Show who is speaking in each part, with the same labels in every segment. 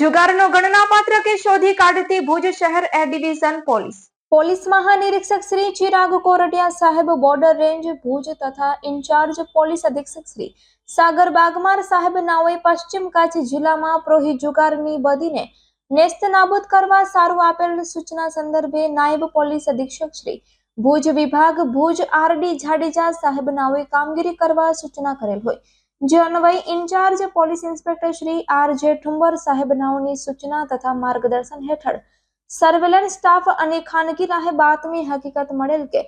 Speaker 1: જુગારનો ગણનાપાત્ર કે શોધી કાઢતી ભુજ શહેર એ ડિવિઝન પોલીસ. પોલીસ મહાનિરીક્ષક શ્રી ચિરાગ કોરડિયા સાહેબ બોર્ડર રેન્જ ભુજ તથા ઇન્ચાર્જ પોલીસ અધિક્ષક શ્રી સાગર બાગમાર સાહેબ નાઓએ પશ્ચિમ કચ્છ જિલ્લામાં પ્રોહી જુગારની બદીને નેસ્ત નાબૂદ કરવા સારું આપેલ સૂચના સંદર્ભે નાયબ પોલીસ અધિક્ષક શ્રી ભુજ વિભાગ ભુજ આરડી જાડેજા સાહેબ નાઓએ કામગીરી કરવા સૂચના કરેલ હોય. જે અન્વય in-charge police inspector Shri R J Thumbar સાહેબ નાઓની સૂચના તથા માર્ગદર્શન હેઠળ સર્વેલન્સ સ્ટાફ અને ખાનગી રાહે બાતમી હકીકત મળેલ કે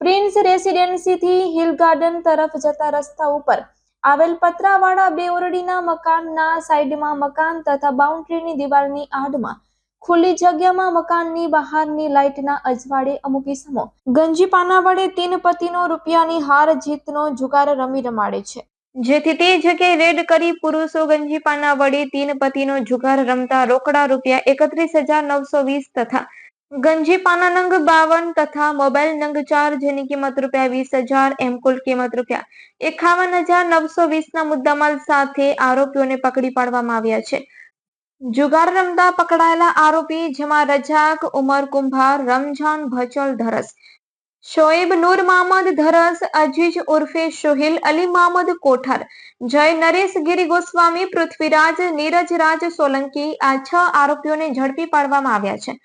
Speaker 1: પ્રિન્સ રેસિડેન્સીથી હિલ ગાર્ડન તરફ જતા રસ્તા ઉપર આવેલ પતરાવાળા બે ઓરડીના મકાનના સાઈડમાં મકાન તથા બાઉન્ડ્રીની દિવાલની આડમાં ખુલ્લી જગ્યામાં મકાનની બહારની લાઇટના અજવાળે અમુક ઇસમો. ગંજી પાના વડે તીન પતિનો રૂપિયાની હાર જીતનો જુગાર રમી રમાડે છે. જેથી તે જગ્યાએ રેડ કરી પુરુષો ગંજીપાના વડે તીન પતિનો જુગાર રમતા રોકડા રૂપિયા એકત્રીસ હજાર નવસો વીસ તથા ગંજીપાના નંગ બાવન તથા મોબાઈલ નંગ ચાર જેની કિંમત રૂપિયા વીસ હજાર, એમ કુલ કિંમત રૂપિયા એકાવન હજાર નવસો વીસના મુદ્દામાલ સાથે આરોપીઓને પકડી પાડવામાં આવ્યા છે. જુગાર રમતા પકડાયેલા આરોપી જેમાં રજાક, ઉમર કુંભાર રમઝાન ભચલ, ધરસ શોએબ નૂર મામદ ધરસ અજીજ ઉર્ફે સોહિલ અલી મામદ કોઠાર જય નરેશ ગિરી ગોસ્વામી પૃથ્વીરાજ નીરજરાજ સોલંકી આ છ આરોપીઓને ઝડપી પાડવામાં આવ્યા છે।